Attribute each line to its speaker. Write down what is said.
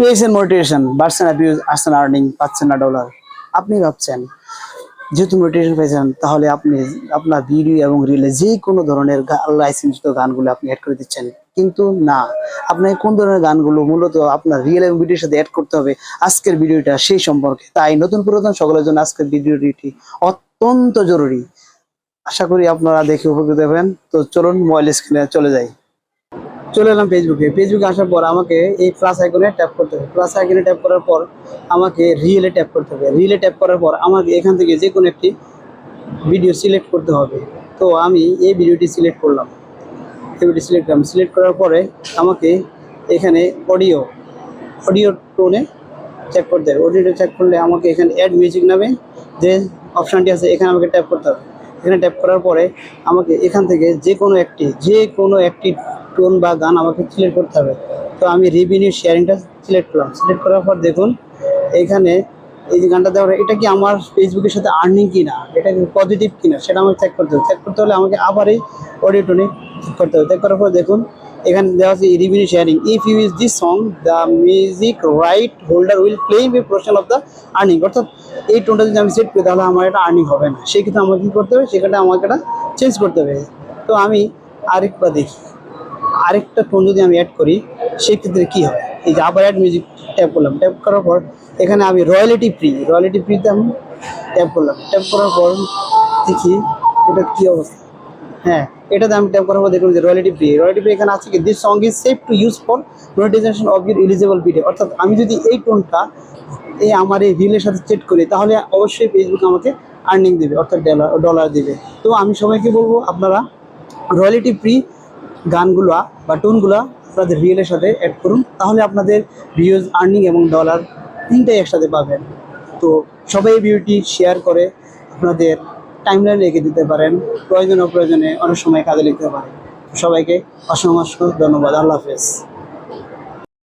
Speaker 1: পেয়েছেন মোটিভেশন বাড়ছে না ভিউজ আসছে না আর্নিং পাচ্ছেন না ডলার আপনি ভাবছেন, যেহেতু মোটিভেশন পেয়েছেন, তাহলে আপনি, আপনার ভিডিও এবং রিলে যে কোনো ধরনের লাইসেন্সিত গানগুলো আপনি অ্যাড করে দিচ্ছেন। কিন্তু না আপনাকে কোন ধরনের গানগুলো মূলত আপনার রিয়েল এবং ভিডিওর সাথে অ্যাড করতে হবে, আজকের ভিডিওটা সেই সম্পর্কে। তাই নতুন পুরাতন সকলের জন্য আজকের ভিডিওটি অত্যন্ত জরুরি। আশা করি আপনারা দেখে উপকৃত হবেন। তো চলুন মোবাইল স্ক্রিনে চলে যাই। চলে এলাম ফেসবুকে ফেসবুকে আসার পর আমাকে এই প্লাস আইকনে ট্যাপ করতে হবে। প্লাস আইকনে ট্যাপ করার পর আমাকে রিয়েলে ট্যাপ করতে হবে। রিয়েলে ট্যাপ করার পর আমাকে এখান থেকে যে কোনো একটি ভিডিও সিলেক্ট করতে হবে। তো আমি এই ভিডিওটি সিলেক্ট করলাম। এই ভিডিও সিলেক্ট করলাম। সিলেক্ট করার পরে আমাকে এখানে অডিও অডিও টোনে চেক করতে হবে। অডিওটা চেক করলে আমাকে এখানে অ্যাড মিউজিক নামে যে অপশানটি আছে, এখানে আমাকে ট্যাপ করতে হবে। এখানে ট্যাপ করার পরে আমাকে এখান থেকে যে কোনো একটি যে কোনো একটি টোন বা গান আমাকে সিলেক্ট করতে হবে। তো আমি রিভিনিউ শেয়ারিংটা সিলেক্ট করলাম। সিলেক্ট করার পর দেখুন, এখানে এই যে গানটা দেওয়া এটা কি আমার ফেসবুকের সাথে আর্নিং কিনা? এটা কি পজিটিভ কিনা? সেটা আমাকে চেক করতে হবে। চেক করতে হলে আমাকে আবার এই অডিও টোনে করতে হবে। চেক করার পর দেখুন, এখানে দেওয়া আছে revenue sharing if you use this song the music right holder will claim a portion of the earning অর্থাৎ এই টোনটা যদি আমি সেট করি, তাহলে আমার এটা আর্নিং হবে না। সেই ক্ষেত্রে আমাকে কী করতে হবে? সেখানে আমাকে এটা চেঞ্জ করতে হবে। তো আমি আরেকটা দেখি। আরেকটা টোন যদি আমি অ্যাড করি সেক্ষেত্রে কী হয় এই যে আবার অ্যাড মিউজিক ট্যাপ করলাম। ট্যাপ করার পর এখানে আমি রয়্যালিটি ফ্রি রয়্যালিটি ফ্রিতে আমি ট্যাপ করলাম। ট্যাপ করার পর দেখি এটা কী অবস্থা? হ্যাঁ এটাতে আমি ট্যাপ করার পর দেখুন যে রয়্যালিটি ফ্রি রয়্যালিটি ফ্রি এখানে আছে কি? This song is safe to use for monetization of your eligible video অর্থাৎ আমি যদি এই টোনটা এই আমার এই রিলের সাথে চেট করি, তাহলে অবশ্যই ফেসবুক আমাকে আর্নিং দেবে, অর্থাৎ ডলার ডলার দেবে। তো আমি সবাইকে বলব, আপনারা রয়্যালিটি ফ্রি গানগুলো বা টোনগুলো আপনাদের রিয়েলের সাথে অ্যাড করুন, তাহলে আপনাদের ভিউজ আর্নিং এবং ডলার তিনটাই একসাথে পাবেন। তো সবাই ভিডিওটি শেয়ার করে আপনাদের টাইমলাইন রেখে দিতে পারেন, প্রয়োজন অপ্রয়োজনে অনেক সময় কাজে লিখতে পারেন। সবাইকে অসংখ্য ধন্যবাদ, আল্লাহ হাফেজ।